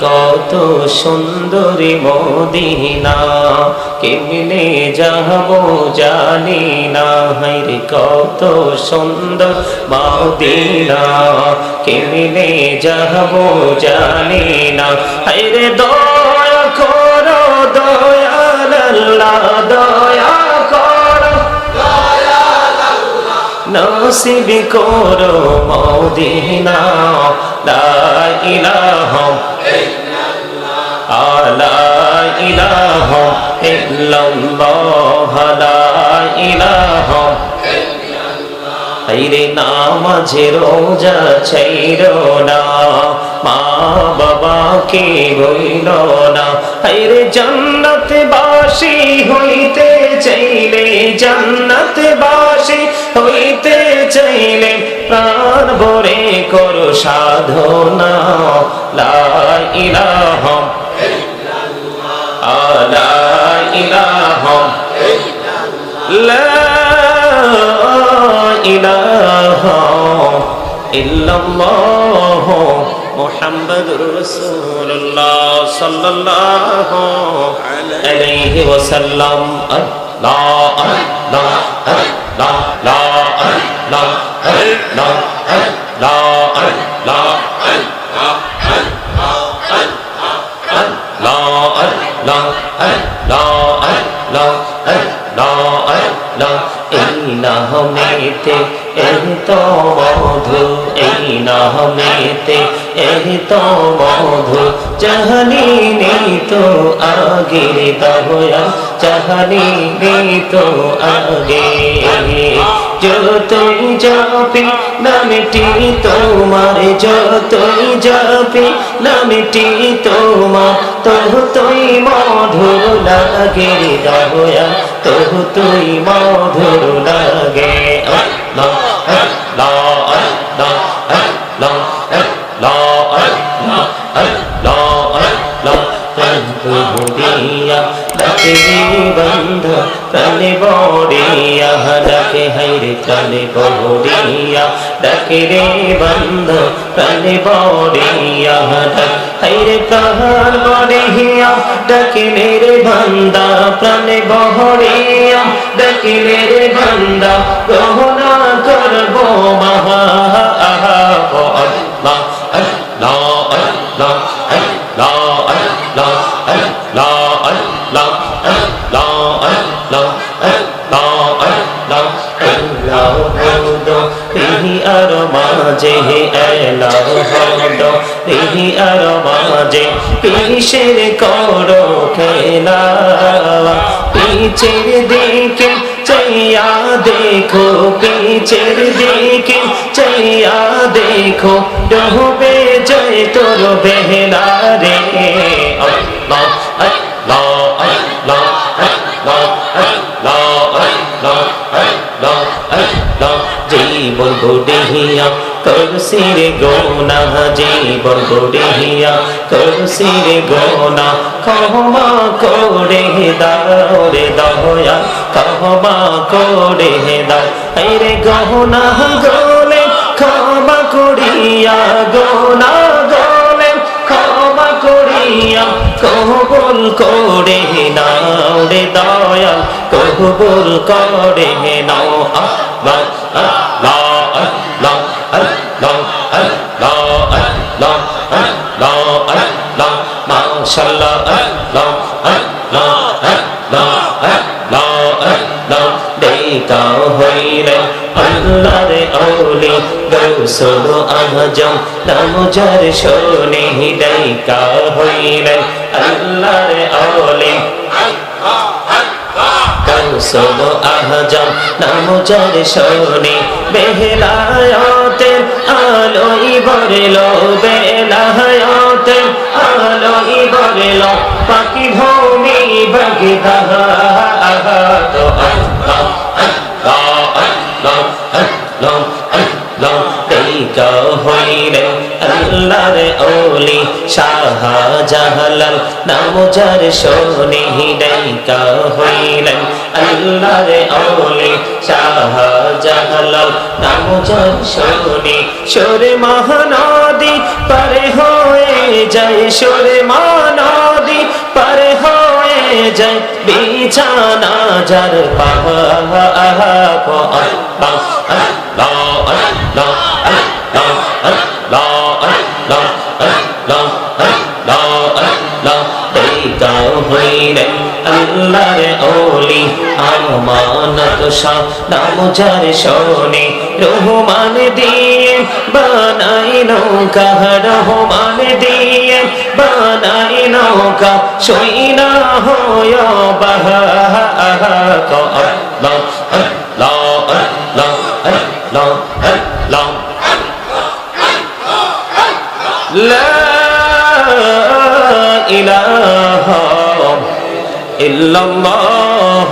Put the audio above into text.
কত সুন্দরী মদিনা, কেমনে যাব জানি না। হাইরে কত সুন্দর মদিনা, কেমনে যাব জানি না। হাইরে দয়া করো, দয়াল দয়া নসিব করো মদিনা, লা لا إله إلا الله لا إله আইরে রোজা চাইর না, মা বাবাকে হইল না। আইরে জান্নাত বাসী হইতে চাইলে জান্নাত বাসী হইতে ভরে করো সাধনা। লা ইলাহা লা ইলাহা লা ইলাহা আলাইহি ওয়াসাল্লাম। আল্লাহ আল্লাহ আল্লাহ আল্লাহ। মেতে এই তো মধু এই নাহ মেতে এই তো মধু চাহনি নেই তো আগে তাহয়া চাহনি নেই তো আগে যাপি নামটি তোমার যতই জপি নামটি তোমার তহু তুই মধুর লাগে দয়া তহু তুই মধুর লাগে। দিয়া ডাকে বন্ধ প্রাণে বড়িয়া ডাকে হাইরে প্রাণে বড়িয়া ডাকে রে বন্ধ প্রাণে বড়িয়া ডাক হাইরে প্রাণ বড়িয়া ডাকে রে বন্দা প্রাণে বড়িয়া ডাকে রে বন্দা গ্রহণা করব মাঝে এলা হদ রিহি আর মাঝে কিসের করো খেলা? পিছের দিকে চাইয়া দেখো, পিছের দিকে চাইয়া দেখো, ডোবে যায় তোর বেহলা করসির গোনা, জীবন বুড়িয়া করসির গোনা। ক্ষমা করে দাও রে দয়া ক্ষমা করে দাও। রে গহনা গোলে ক্ষমা করিয়া, গোনা গোলে ক্ষমা করিয়া। কবুল করে নাও রে দয়া কবুল করে নাও আল্লাহ আল্লাহ। দিতা হইলে আল্লাহর আউলি গৌসুল আহজম নামজার শোনে দিতা হইলে আল্লাহর আউলি গৌসুল আহজম নামজার শোনে বেহলায়তের আলোই বরলো বেলায়তের আলোই বরলো পাখি ভূমি বগিদা তো আল্লাহ মহানদী পারে হয়ে যায়। সুরে হয়ে যায় বিছানা যার আল্লাহ রে ওলি আমানত শাহ নাম যার শোনে রহমান দিয়ে বানাই নৌকা রহমান দিয়ে বানাই নৌকা সইনা হয় বাহা আল্লাহ আল্লাহ আল্লাহ আল্লাহ আল্লাহ لا إله إلا الله